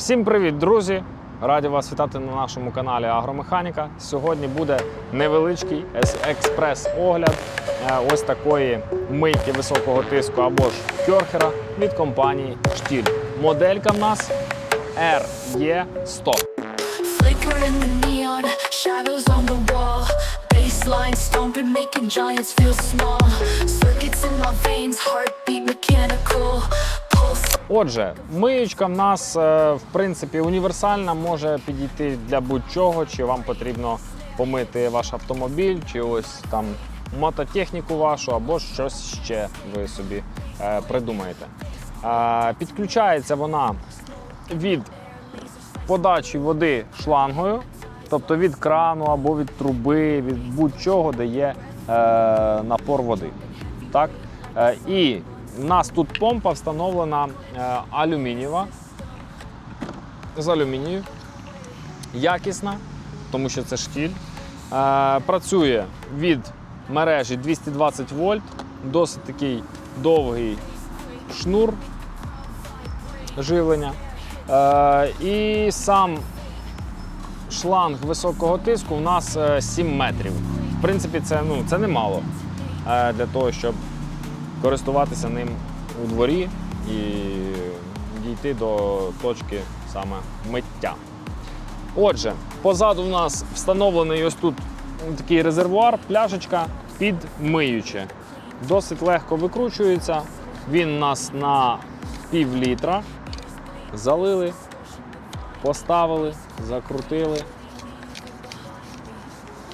Всім привіт, друзі! Раді вас вітати на нашому каналі Агромеханіка. Сьогодні буде невеличкий експрес-огляд е, ось такої мийки високого тиску або ж кьорхера від компанії Штіль. Моделька в нас RE100. Flicker in the neon, shadows on the wall. Baseline stomping, making giants feel small. Circuits in my veins, heartbeat mechanical. Отже, миючка в нас е, в принципі універсальна, може підійти для будь-чого, чи вам потрібно помити ваш автомобіль, чи ось там мототехніку вашу, або щось ще ви собі е, придумаєте. Е, Підключається вона від подачі води шлангою, тобто від крану або від труби, від будь-чого, де є напор води. Так? І в нас тут помпа встановлена е, алюмінієва з алюмінію. Якісна, тому що це штіль. Е, працює від мережі 220 вольт, досить такий довгий шнур живлення. Е, і сам шланг високого тиску у нас е, 7 метрів. В принципі, це, ну, це немало для того, щоб користуватися ним у дворі і дійти до точки саме миття. Отже, позаду в нас встановлений ось тут такий резервуар, пляшечка під миюче. Досить легко викручується. Він у нас на пів літра. Залили, поставили, закрутили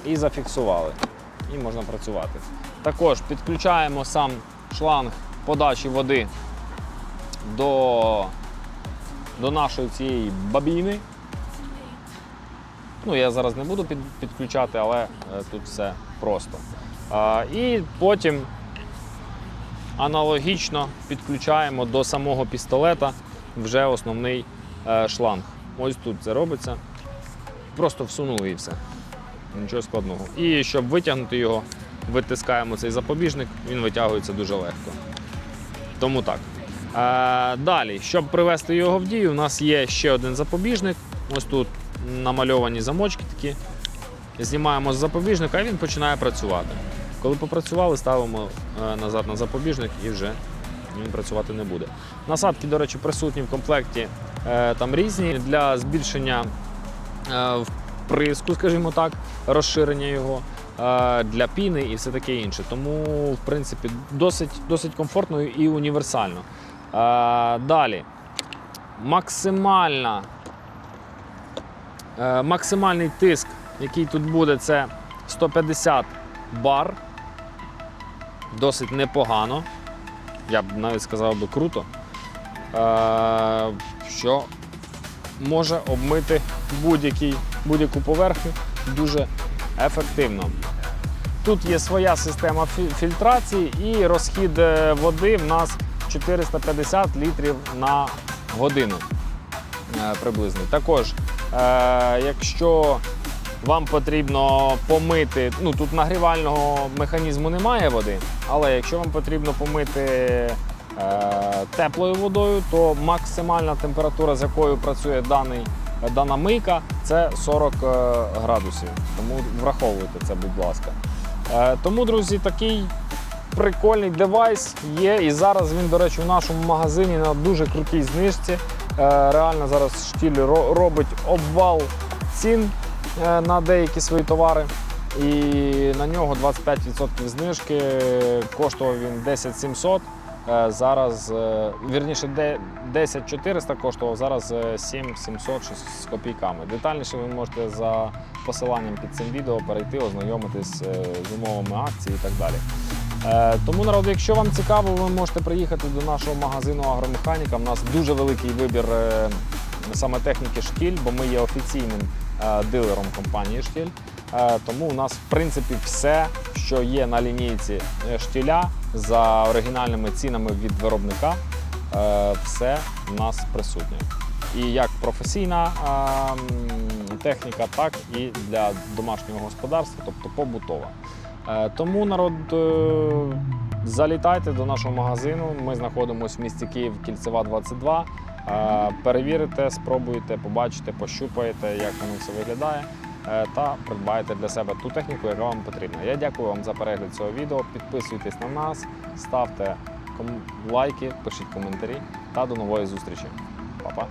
і зафіксували. І можна працювати. Також підключаємо сам шланг подачі води до, до нашої цієї бабіни. Ну, я зараз не буду під, підключати, але е, тут все просто. А, і потім аналогічно підключаємо до самого пістолета вже основний е, шланг. Ось тут це робиться. Просто всунули і все. Нічого складного. І щоб витягнути його, витискаємо цей запобіжник, він витягується дуже легко. Тому так. Далі, щоб привести його в дію, у нас є ще один запобіжник. Ось тут намальовані замочки такі. Знімаємо з запобіжника, і він починає працювати. Коли попрацювали, ставимо е, назад на запобіжник і вже він працювати не буде. Насадки, до речі, присутні в комплекті е, там різні для збільшення е, вприску, скажімо так, розширення його для піни і все таке інше. Тому, в принципі, досить, досить комфортно і універсально. Далі. Максимальна, е, максимальний тиск, який тут буде, це 150 бар. Досить непогано. Я б навіть сказав би круто. Е, що може обмити будь-яку поверхню дуже ефективно. Тут є своя система фільтрації і розхід е, води в нас 450 літрів на годину е, приблизно. Також, е, якщо вам потрібно помити, ну тут нагрівального механізму немає води, але якщо вам потрібно помити теплою водою, то максимальна температура, з якою працює даний, дана мийка, це 40 е, градусів. Тому враховуйте це, будь ласка. Е, тому, друзі, такий прикольний девайс є. І зараз він, до речі, у нашому магазині на дуже крутій знижці. Е, Реально зараз штіль робить обвал цін на деякі свої товари. І на нього 25% знижки. Коштував він 10 700. Е, Зараз, е, вірніше, де- 10 400 коштував, зараз е, 7 700 з копійками. Детальніше ви можете за посиланням під цим відео перейти, ознайомитись е, з умовами акції і так далі. Е, Тому, народ, якщо вам цікаво, ви можете приїхати до нашого магазину агромеханіка. У нас дуже великий вибір е, саме техніки штіль, бо ми є офіційним е, дилером компанії штіль. Е, Тому у нас, в принципі, все, що є на лінійці е, штіля за оригінальними цінами від виробника, е, все у нас присутнє. І як професійна техніка, так і для домашнього господарства, тобто побутова. Е, Тому народ залітайте до нашого магазину. Ми знаходимося в місті Київ, Кільцева 22. Е, Перевірите, спробуєте, побачите, пощупаєте, як воно все виглядає, та придбаєте для себе ту техніку, яка вам потрібна. Я дякую вам за перегляд цього відео. Підписуйтесь на нас, ставте лайки, пишіть коментарі та до нової зустрічі. Па-па!